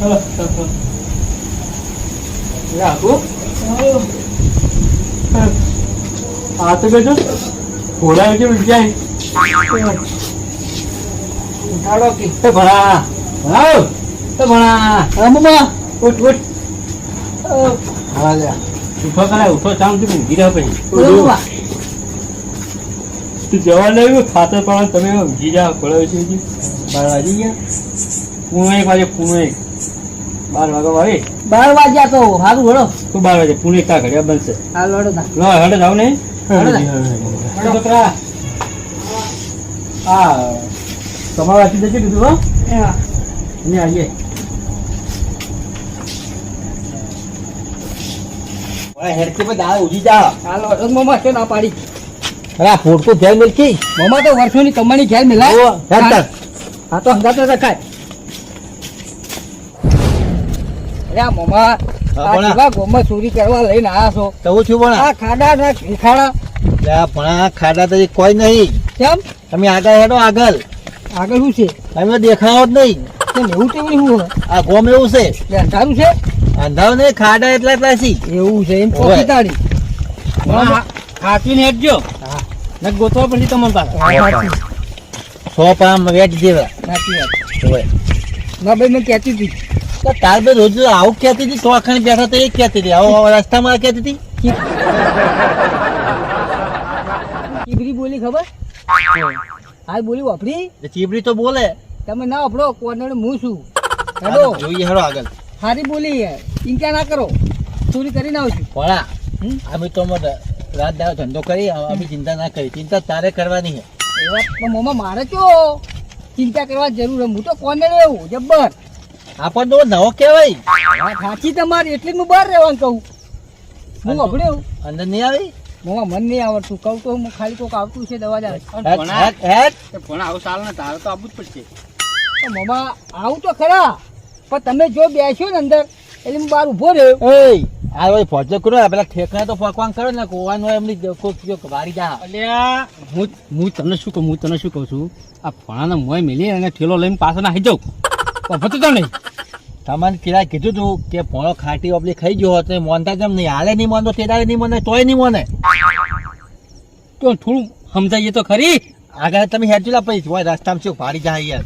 આ તો બેઠો. ઘોડા કે જાય ઉઠાડો કે. ભણા. ભણાવ. એ ભણા. રમવા ઉઠ ઉઠ. હા લે. ઉઠો કરાય ઉઠો. ચામ તું ઊંઘી રહ્યા પછી. તું જવા લાવ્યું ખાતર પણ તમે ઊંઘી જાઓ પડે છે. બાર વાગી ગયા. પૂણે એક વાગે પૂણે એક. બાર વાગે વાગે બાર વાગ્યા તો સારું હળો તું બાર વાગે? પુણે કા ઘડિયા બનશે હા લડો ના લો હડે જાવ ને. હડો હા તમારા વાંચી દેજો કીધું હો. ને આવીએ હેડકી પર દાળ ઉડી જા. હા લડો મમ્મા છે ના પાડી. અરે ફોટકો ઘેર મિલકી? મમા તો વર્ષોની કમાણી ઘેર મિલાય. ઓ, હા. તો હંગાતો રખાય. અરે આ આ. ગોમાં ચોરી કરવા લઈને આયા છો. તો હું છું પણ આ ખાડા ના ભીખાડા. પણ ખાડા તો કોઈ નહીં. કેમ? તમે આગળ હેડો આગળ. આગળ શું છે? તમે દેખાવો જ નહીં. કેમ એવું શું આ ગોમ એવું છે. અંધારું છે? અંધાવ નહીં ખાડા એટલા એટલા એવું છે એમ. પોકી તાળી હાચવીને હેડજો. હા. ને ગોતવા પછી તમારે પાસે. સો પામ વેચ જેવા સાચી વાત. ના ભાઈ મેં કહેતી હતી. તો તાર બે રોજ આવું કહેતી હતી આખાની બેઠા તો એ કહેતી હતી આવો રસ્તામાં કહેતી હતી. ચીબરી બોલી ખબર? હા બોલી વાપરી? ચીબરી ચીબડી તો બોલે. તમે ના વાપરો કોર્નર હું છું. હેડો. જોઈએ હેડો આગળ. સારી બોલી હે. ચિંતા ના કરો. ચોરી કરીને આવશું. ભણા અમે તો રાત દાડો ધંધો કરી અમે ચિંતા ના કરી. ચિંતા તારે કરવાની છે એવા મોમાં મારે કયો ચિંતા કરવા જરૂર હે. હું તો કોને રહેવું જબ્બર. આપણને તો નવો કહેવાય. વાત સાચી તમારી એટલે હું બહાર રહેવાનું કહું. હું વાપર્યો અંદર નહીં આવી? મોમાં મન નહીં આવડતું કહું તો હું ખાલી કોક આવતું છે દવા જાય. પણ આવું સારું ને તારે તો આવવું જ પડશે. મોમાં આવું તો ખરા પણ તમે જો બેસ્યો ને અંદર એટલે હું બહાર ઊભો રહ્યો. એય, આ ભાઈ ફોજો કરો પેલા ઠેકણા તો પકવાન કરો ને કોવાનો એમની કોક જો વારી જા. અલ્યા હું હું તમને શું કહું હું તને શું કહું છું? આ ફણાને મોય મેલી અને ઠેલો લઈને પાછો નાખી જાઉં. પણ ભતું તો નહીં તમને પેલા કીધું તું કે પોણો ખાટી ઓપલી ખાઈ ગયો હોત તો મોનતા જેમ નહીં હાલે નહીં મોનતો તે દાડે નહીં મને તોય નહીં મને તો થોડું સમજાઈએ તો ખરી. આગળ તમે હેડજુલા પછી હોય રસ્તામાં શું ભારી જાય યાર.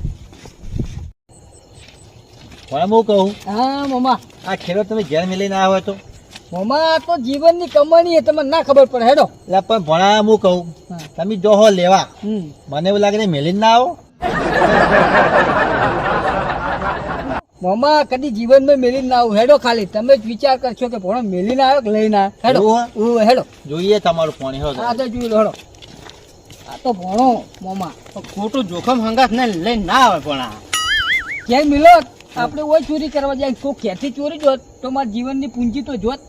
પણ હું કહું? હા મોમાં. આ ખેડો તમે ઘેર મેલીને આવ્યા હોય તો? મોમાં તો જીવનની કમાણી એ તમને ના ખબર પડે હેડો. એટલે પણ ભણા હું કહું તમે જો હો લેવા. હમ. મને એવું લાગે ને મેલીને ના આવો. મોમાં કદી જીવનમાં મેલી ના આવું. હેડો ખાલી. તમે જ વિચાર કરશો કે ભણો મેલીને આવ્યો કે લઈને આવ્યો? હેડો. હેડો. જોઈએ તમારું પાણી હો આ તો લો હેડો. આ તો ભણો મોમાં. ખોટું જોખમ હંગાત ને લઈને ના આવે પણ આ. ક્યાંય મિલો? આપણે ઓય ચોરી કરવા જાય. કોઈ ક્યાંથી ચોરી જોત તો મારા જીવનની પૂંજી તો જોત.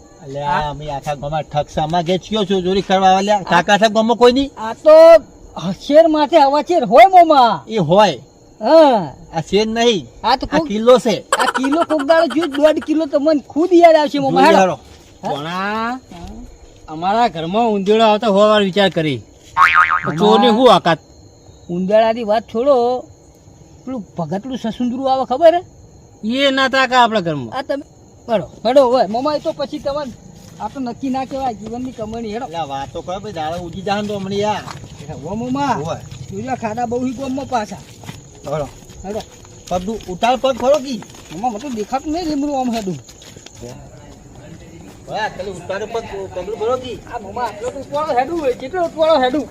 અમે આખા ગામમાં ઠગસામાં ગેચક્યો છું ચોરી કરવા વાળા. કાકા સાહેબ ગામમાં કોઈ નહીં? આ તો શેર માથે આવા શેર હોય મોમાં. એ હોય. આ શેર નહીં. આ તો કિલો છે. આ કિલો કોક દાડો જો દોઢ કિલો તો મને ખુદ યાદ આવશે પણ આ અમારા ઘરમાં ઉંદેડા આવતા હોવા વિચાર કરી. ચોરની શું આકાત? ઉંદેડાની વાત છોડો. પેલું ભગતલું સસુંદરું આવે ખબર હે? એ ના તાકા આપણા ઘરમાં. આ તમે બરો બરો હોય મમ્મા એ તો પછી તમને આ તો નક્કી ના કહેવાય જીવનની કમાણી હેડો. વાતો કરો ભાઈ દાડા ઉજી જાન તો હમણાં યાર. હો મોમાં હોય. જોજો ખાડા બહુ ગોમમાં પાછા. બરો હેડો પગ ઉતાર પગ ખરો કી. એમાં મતલબ દેખાતું નહીં લીમડું આમ હેડું. હોય ખાલી ઉતારે પગ પગલું ખરો કી. આ મોમાં આટલો તો ઉતવાળો હેડું કેટલો ઉતવાળો હેડું?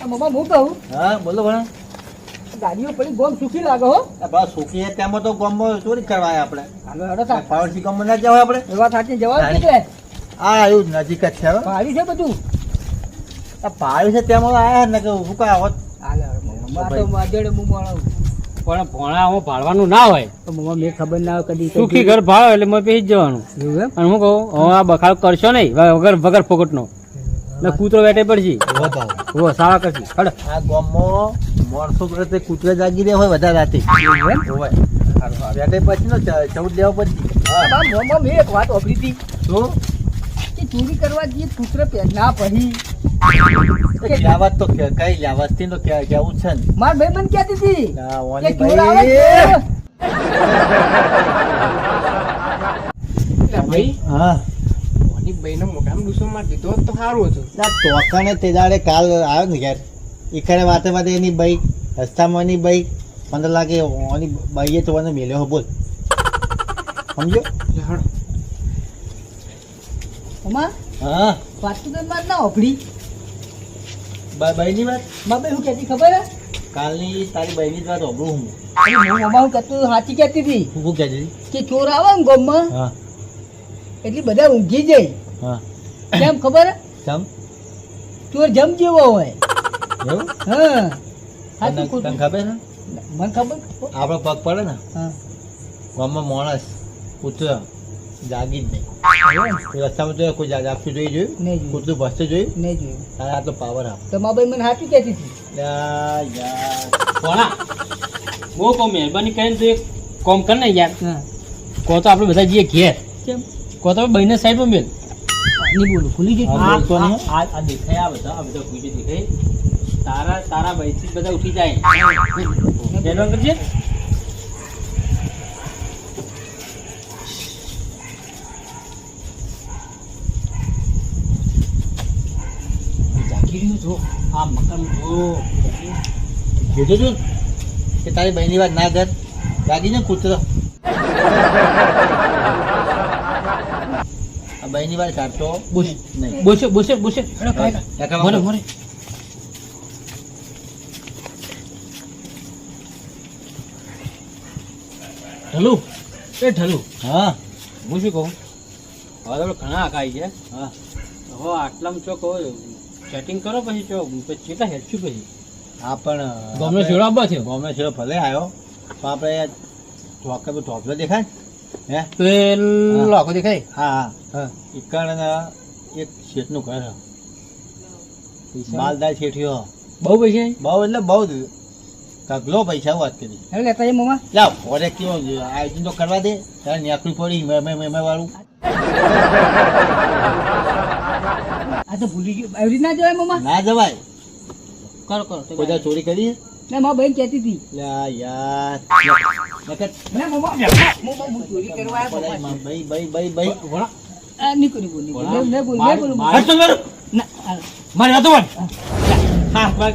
આ મોમાં હું કહું? હા બોલો ભણા. ગાડીઓ પડી ગોમ સુખી લાગે હો. બસ સુખી તેમાં તો ગામમાં ચોરી કરવા આપણે. હાલો હેડો તા. પાવરસી ગામમાં ના જવાય આપણે. એવા સાચી જવાબ ગાડી. કે આ આવ્યું નજીક જ છે હવે ભારી છે બધું. આ પાડ્યું છે તેમાં આયા ને કે હું મળું પણ ભોણા હું ભાળવાનું ના હોય. તો મમ્મા મેં ખબર ના આવે કદી સુખી ઘર ભાળો એટલે મેં પેહી જવાનું. એવું અને હું કહું હવે આ બખાડ કરશો નહીં. વગર વગર ફોકટનો ને કૂતરો વેટે પડશે. હો સાવા કરશે. હડ. આ ગામમાં મોરસો કરે કૂતરો જાગી રહ્યા હોય વધારે રાતે. હોય રાતે પછી નો ચૌદ લેવા પછી હા. મમ્મા મેં એક વાત ઓફરી હતી. શું? કે ચોરી કરવા જઈએ કૂતરો ના પડી લાવત તો કે- કઈ લાવતથી તો કેવું છે ને. માર ભાઈ બંધ કહેતી હતી ઓની ભાઈ છે. એટલે ભાઈ. હા. મોઢામાં ડૂસો મારી દીધો તો સારું હતું. ના તોકાને તે દાડે કાલ આવ્યો ને ઘેર. ઈખાને વાતે વાતે એની બાઈ રસ્તામાં એની બાઈ મને લાગે ઓની બાઈએ તો મને મેલ્યો બોલ. સમજો હા. વાત તો ના ઓફડી બા- બાઈની વાત? કહેતી ખબર? હે કાલની તારી બાઈની વાત હોભળું હું. હું મમ્મા હું સાચી કહેતી હતી. હું કહેતી કે ચોર આવે ને ગામમાં એટલે બધા ઊંઘી જાય. કેમ ખબર? ચોર જમ જેવો હોય. એવું? હા. સાચું તને ખબર ને મને ખબર? આપણો પગ પડે ને? ગામમાં માણસ કૂતરો જાગી જ નહીં કોઈ રસ્તામાં તો કોઈ જા- જાગતું જોઈ જોયું નહીં જોયું કૂતરું ભસતું જોયું નહીં જોયું તારે આટલો પાવર આપ તો મા ભાઈ મને સાચું કહેતી હતી યા યાર ભણા હું કહું મહેરબાની કરીને તું એક કોમ કર ને યાર હા કહો તો આપણે બધા જઈએ ઘેર કેમ કહો તો બંને સાઈડમાં મેલ નહીં બોલું ભૂલી ગઈ હા, બોલતો આ નહીં. આ- આ દેખાય આ બધા આ બધા ભૂલી દેખાય તારા તારા ભાઈથી જ બધા ઉઠી જાય પહેરવાનું કરજે રહ્યું આ મકાન જો. કીધું તું કે તારી બહેની વાત ના કર. જાગી ને કૂતરો. આ બહેની વાત કાઢતો બોસે નહીં. બોસે બોસે બોસે મોરે મોરે. ઢલુ? એ ઢલુ. હા. હું શું કહું? હવે ઘણા આકાય છે. હા. હવે આટલામાં ચો કહો? સેટિંગ કરો પછી ચો કેટલા હેડશું પછી. હા પણ ગમે છેડો આપવા છે? ગમે છેડો ભલે આવ્યો તો આપણે પર ટોપલો દેખાય? હે? તો એ લોકો દેખાય? હા હા. હા. એક શેઠનું ઘર. માલદાર શેઠિયો બહુ પૈસા? બહુ એટલે બહુ તગલો પૈસા વાત કરી. હવે લેતા જઈએ મમ્મા લા ફોરે કેવો આયોજન તો કરવા દે. તારે નેકડી પડી મેં મેં મેં વાળું. આ તો ભૂલી ગયું. રીત ના જવાય મમ્મા? ના જવાય. કરો કરો બધા ચોરી કરી? ના મારા બહેન કહેતી હતી. લા યાર. ના મમ્મા મમ્મા હું ચોરી કરવા આવ્યો ભાઈ ભાઈ ભાઈ ભાઈ વળા. નીકળી નહીં મેં બોલું, મારી- બોલું. મારી વાતો બોલ. હા. માર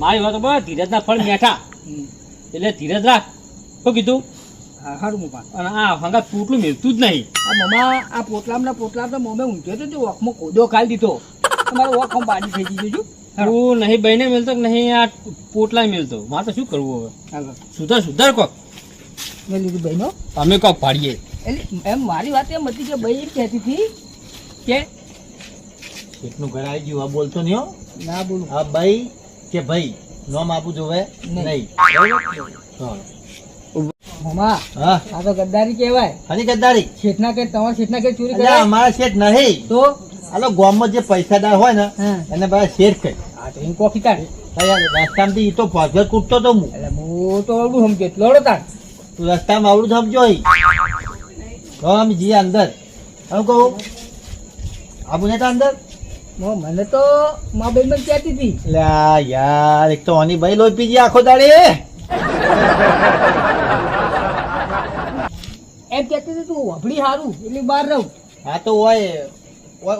મારી વાતો બોલ. ધીરજના ફળ મેઠા. એટલે ધીરજ રાખ. શું કીધું? હારું મમ્મા. અને આ હંગા તૂટલું મિલતું જ નહીં. આ મમ્મા આ પોટલામાં પોટલામાં મમ્મે ઊંઘ્યો તો કોદો ખાલી દીધો. તમારો વોક આમ બાજી થઈ ગઈ જોજો તું નહીં બહેને મિલતો કે નહીં આ પોટલા મિલતો. મારે તો શું કરવું હવે? સુધાર સુધાર કોક. મેં લીધું બહેનો. અમે કોક પાડીએ એટલે એમ મારી વાત એમ હતી કે ભાઈ કહેતી હતી કે શેઠનું ઘર આવી ગયું આ બોલતો નહીં હો. ના બોલું. હા ભાઈ કે ભાઈ? નોમ આપવું જોવે નહીં. હા. આ તો ગદ્દારી કહેવાય. આની ગદ્દારી. શેઠના કે તમારા શેઠના કે ચોરી કરે અમારા શેઠ નહીં. તો? આલો ગામમાં જે પૈસાદાર હોય ને એને બધા શેઠ કહે. આ તો કોફી કાઢે. રસ્તામાંથી તો ભોજર કૂટતો તો હું. એટલે હું તો આવડું સમજો લડો તાર તું રસ્તામાં આવડું સમજો. તો અમે જઈએ અંદર. હું કહું ને અંદર? મને તો મા બેન મને કહેતી હતી. યાર એક તો ઓની ભાઈ લોહી પીજી આખો દાડે. એમ કહેતી હતી તું વભડી સારું એટલે બહાર રહું. હા તો હોય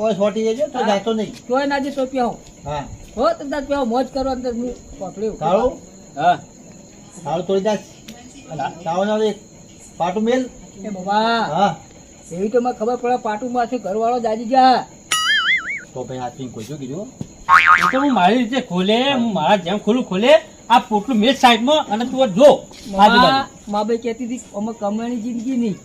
ઓય છોટી જજો તો જાતો નહીં. તોય એ નાજી તો પ્યાઓ હા. હો. તમે તાર મોજ કરો અંદર હું પકડ્યું કાળું હા. કાળું તોડી જા. ચાવો ના એક પાટું મેલ. એ બાબા હા. એવી તો મને ખબર પડે પાટુ છે ઘરવાળો દાદી જા તો ભાઈ હાથી કોઈ જો કીધું? તો હું મારી રીતે ખોલે હું મારા જેમ ખોલું ખોલે. આ પોટલું સાઈડ સાઈડમાં અને તું જો મા બાઈ કહેતી હતી અમે કમાણી જિંદગી નહીં.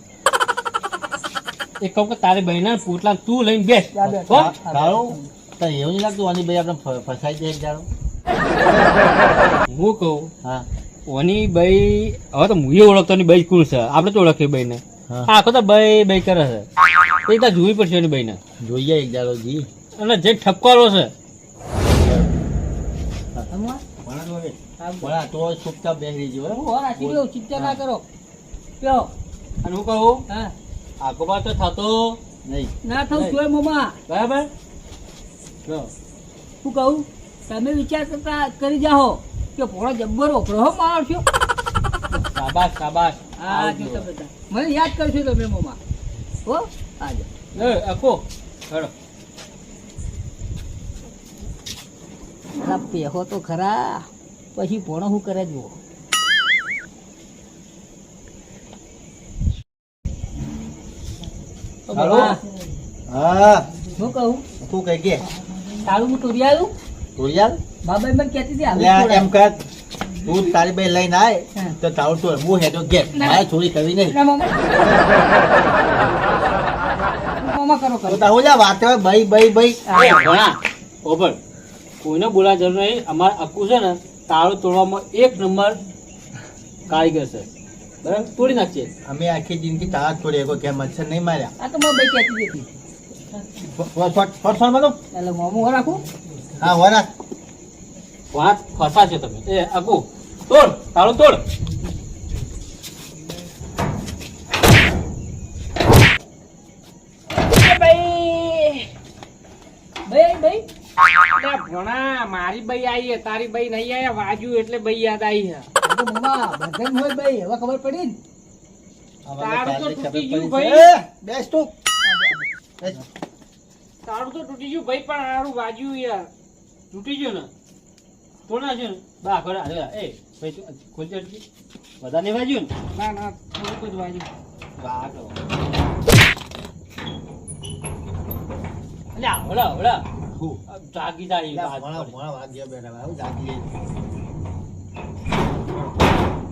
એક કહું કે તારી બહેના પોટલા તું લઈને બેસ. જા બેઠ. હો? કાળું તો એવું નહીં લાગતું ઓની ભાઈ આપણે ફસાઈ જાય એક દાડો? હું કહું હા. ઓની ભાઈ હવે તો હું ઓળખતો ની ભાઈ કોણ છે. આપણે તો ઓળખીએ બાઈને હા. આખો તો ભાઈ ભાઈ કરે છે. એ તો જોવી પડશે એની બાઈને જોઈએ એક દાડો જી. અને જે ઠપકારો છે પણ તો ચૂપચાપ બેસી જો હું. આખી રહ્યો, ચિંતા ના કરો. કયો અને હું કહું? હા. આખો બાર તો થતો નહીં. ના થવું જોઈએ મમ્મા. બરાબર? કયો શું કહું? તમે વિચાર કરતા કરી જાઓ કે ભોળો જબ્બર ઓપરો હો છો. શાબાશ શાબાશ. હા જો તમે. મને યાદ કરશો તમે મોમાં હો આજે એ આખો. હેડો. પેહો તો ખરા. પછી ભણો શું કરે જુઓ? હા. શું કહું? તું કઈ કે? તારું હું તુરિયાલ બાબાએ મને કહેતી હતી એટલે આવી આ એમ કર તું તારી બે લઈને આય તો તારું તો હું હેડો ઘેર. મારે ચોરી કરવી નહીં. કરો કરો. તારું જા વાત હોય બઈ બઈ બઈ. ભણા ઓભળ કોઈને બોલા જરૂર નહીં અમારે અક્કુ છે ને તાળો તોડવામાં એક નંબર કારીગર છે. બરાબર? તોડી નાખીએ. અમે આખી જિંદગી તાળા જ છોડી કે મચ્છર નહીં માર્યા. આ તો મારી બાઈ કહેતી હતી ફોટ ફોટ એટલે મોમું હો રાખું? હા વરા વાત ફસા છે તમે. એ આગુ તોડ તાળો તોડ ભાઈ ભાઈ લે ભણા મારી બઈ આવી હે તારી બઈ નહીં આયા વાજુ એટલે બઈ યાદ આવી મામા બંધન હોય બઈ હવે ખબર પડી ને? તારું તો તૂટી ગયું ભાઈ. બેસ તો. તારું તો તૂટી ગયું ભાઈ પણ આરું વાજુ યાર. તૂટી ગયું ને? તોડ છે? ને બા હાલે એ ભાઈ તું ખોલજે અટકી. વધારે વાગ્યું ને? ના ના થોડુંક જ વાજ્યું. વાહ તો અલ્યા હળા હું. જાગી જાય મોણા-. મોણા વાગ્યા બેઠા ભાઈ, જાગી જઈશ.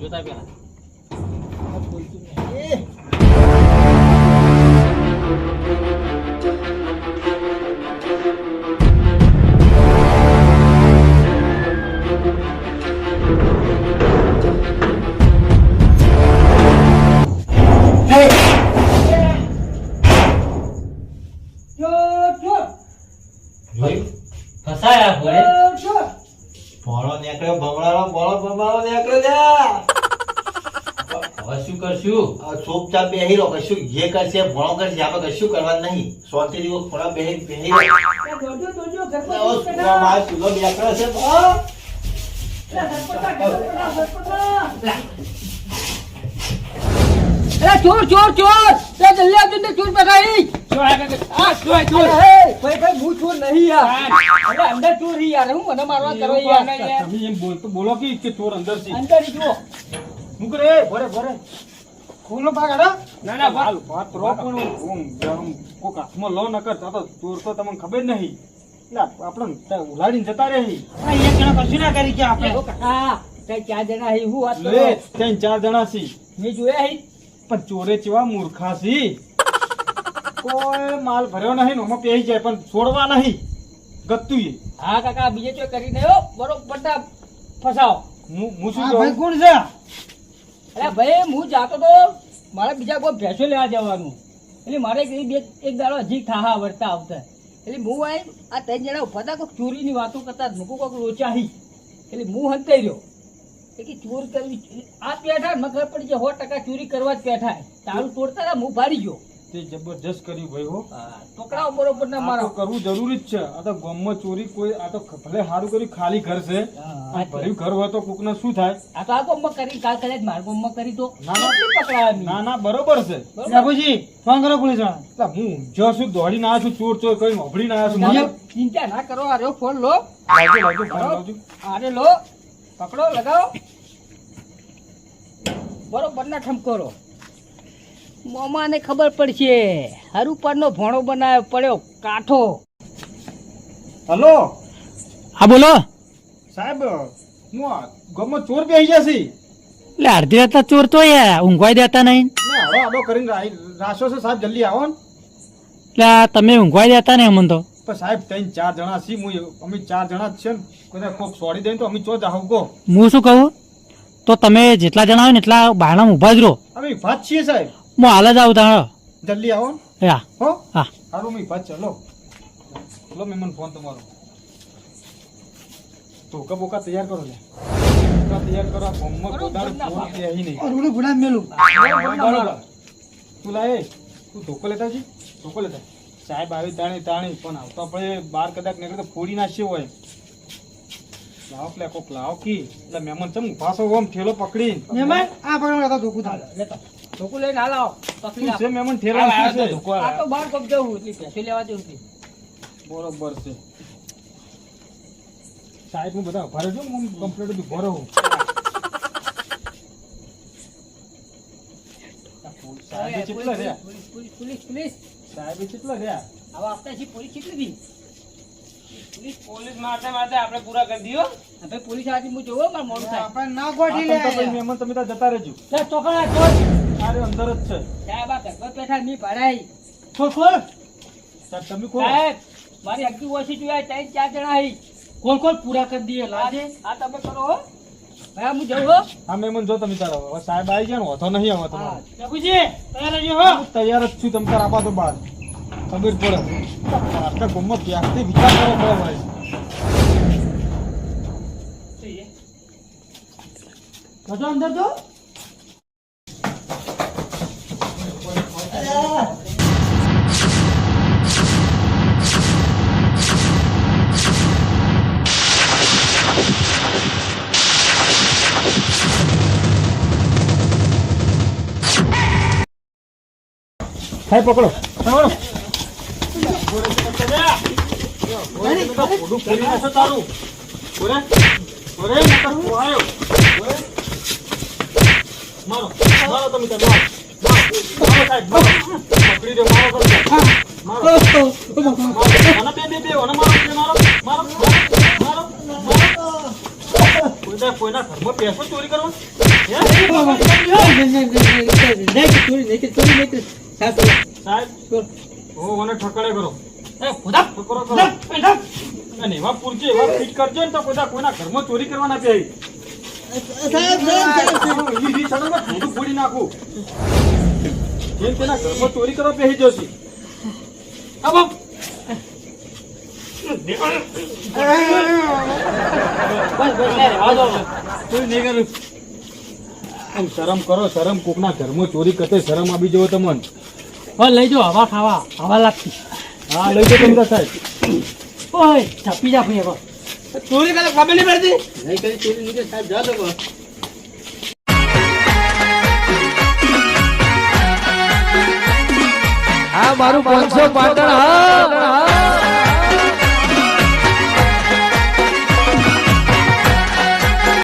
જોતા પેલા એ, ફસાયા ભોળે ભોળો નીકળ્યો ભમરાળો ભોળો ભમરાળો નીકળ્યો જા. હવે શું કરશું આ ચૂપચાપ બેહી રહો કશું જે કરશે ભોળો કરશે આપણે કશું કરવા નહીં સોથી દિવસ થોડા બેહી બેહી રહો જોજો જોજો ના. માર સુગો બેકરો છે ભો. અરે ચોર ચોર ચોર! તે જલ્દી આવજો ને ચોર પકડી. આ ચોર ચોર. ભાઈ ભાઈ હું ચોર નહીં યાર. અરે અંદર ચોર હી યાર. હું મને મારવા કરો યાર. તમે એમ બોલતો બોલો કે કે ચોર અંદર છે. અંદર ઈ જુઓ હું ભરે ભરે. ખોલો પાગડા ના ના હાલ વાત રો પણ ઓમ આમ કોક હાથમાં લો ન કરતા તો ચોર તો તમને ખબર નહીં. એટલે આપણે ઉલાડીને જતા રહે. એક જણા કશું ના કરી કે આપણે. હા ચાર જણા હી હું વાત લે ત્રણ ચાર જણા છી. મેં જોયા હી. પણ ચોરે ચેવા મૂર્ખા સી કોઈ માલ ભર્યો નહીં ને ઓમાં પેહી જાય પણ છોડવા નહીં. ગત્તું એ હા કાકા બીજે ચોર કરી દયો બરોબર ના ફસાવો હું હું શું ભાઈ કોણ છે? અરે ભાઈ હું જાતો તો મારે બીજા કોઈ ભેંસો લેવા જવાનું. એટલે મારે એક બે એક દાડો હજી થાહા વર્તા આવતા. એટલે હું આ ત્રણ જણા ઊભા હતા કોઈક ચોરીની વાતો કરતા મૂકું કોઈક લોચાહી એટલે હું હંતાઈ રહ્યો. કે ચોર કરવી આ પેઠા મને પડી છે સો ટકા ચોરી કરવા જ પેઠા તારું તોડતા હતા હું ભારી ગયો. તે જબરજસ્ત કર્યું ભાઈ હો. ટોકરાઓ બરોબર ના આ કરવું જરૂરી જ છે. આ તો ગામમાં ચોરી કોઈ આ તો ભલે સારું કર્યું ખાલી ઘર છે. ભર્યું ઘર હોય તો કોકને શું થાય? આ તો આ ગોમમાં કરી કાલ કદાચ મારા ગોમમાં કરી તો. ના, ના. કેટલી ના ના બરોબર છે. બાપુજી ફોન કરો પોલીસવાળા હું જો છું દોડી ના છું ચોર ચોર કરીને ઓભળીને ના છું ચિંતા ના કરો આ રહ્યો ફોન લો. લાવજો લાવજો ફોન લાવજો. અરે લો. પકડો લગાવો. બરોબર ના ઠમકોરો મોમાને ખબર પડશે. હરુ પરનો ભોણો બનાવ્યો પડ્યો કાઠો. હલો? હા બોલો. સાહેબ હું આ ચોર બેસી જશે છે. એટલે અડધી રાતના ચોર તો એ ઊંઘવાઈ દેતા નહીં. હળો આડો કરીને રાશો છે સાહેબ જલ્દી આવો ને. એટલે તમે ઊંઘવાઈ દેતા નહીં અમને તો. પણ સાહેબ ત્રણ ચાર જણા છીએ હું અમે ચાર જણા જ છે ને. કદાચ કોક છોડી દે તો અમે ચો જાવ કો હું શું કહું? તો તમે જેટલા જણા હોય ને એટલા બારણામાં ઊભા જ રહો. અમે ભાત છીએ સાહેબ. હું હાલ જ આવું તાણ જલ્દી આવો. ને હા. હો. હા. સારું મેં ભાત ચલો ચલો મેમન ફોન તમારો. ધોકા બોકા તૈયાર કરો લે. ધોકા તૈયાર કરો ગામમાં ફોન કે બેહી નહીં. બરોબર. તું લાય તું ધોકો લેતા છી ધોકો લેતા. સાહેબ આવી તાણી તાણી પણ આવતો આપણે બાર કદાચ નીકળે તો ફોડી નાખ્યો હોય. લાવો પેલા કોક લાવો કી. એટલે મહેમાન ચમ પાછો ઓમ થેલો પકડી. મહેમાન આ પકડો આ ધોકું થાય. લેતા. ધોકું લઈને હાલ આવો. પકડી છે મહેમાન થેલો આ છે તો ધોકો આ તો બહાર કોક જવું એટલે ભેંસો લેવા જવું છે. બરોબર છે. સાહેબ હું બધા ભરે જો હું કમ્પ્લીટ ઊભો રહું. સાહેબ કેટલા રહ્યા? Police police police police. સાહેબ કેટલા ગયા હવે આપણે છે પોલીસ કેટલી દી પોલીસ પોલીસ માથે માથે આપણે પૂરા કરી દીધો. હવે પોલીસ આજે હું જોવો મારે મોડું થાય. આપણે ના ગોઠી આ તો ભાઈ લે મહેમાન તમે ત્યાં જતા રહેજો. લે ચોકડા ચોર અરે અંદર જ છે. સાહેબ આ ઘરમાં બેઠા ની ભરાઈ ખોલ ખોલ સાહેબ તમે ખોલો સાહેબ મારી અગદી ઓછી જોયા ત્રણ ચાર જણા આવી. કોણ કોણ? પૂરા કરી દઈએ લાજે. આ તમે કરો હો હું જવું હો. હા મહેમાન જો તમે તારા હવે સાહેબ આવી ગયા ને હોતો નહીં હવે બાપુજી તૈયાર રહેજો હો. હું તૈયાર જ છું તમે તાર આપા તો બહાર ખબર પડે. આપણે ગમત ત્યાંથી વિચાર કરવો પડે ભાઈ અંદર તો સાહેબ પકડો પકડો થોડું કરી ચોરી તારું ચોરી નહીં નકર ખોવાયો. સાહેબ કરવા હે? સાહેબ મને ઠકડે કરો. કરો કરો. અને એવા પૂરજે એવા ફિટ કરજો ને તો કોઈ કોઈના ઘરમાં ચોરી કરવાના પે થોડું ફોડી નાખું. જેમ તેના ઘરમાં ચોરી કરવા જશે. શરમ કરો શરમ કોકના ઘરમાં ચોરી કરતે શરમ આપી જવો તમને. લઈ જાઓ હવા ખાવા હવા લાગતી હા લઈ જાઓ તમે સાહેબ. ઓય છપી જા ભાઈ હવે. ચોરી કરે ખબર નહીં પડતી? નહીં કરી ચોરી નીકળે સાહેબ જા દો બસ. આ મારું પાંચસો પાટણ હા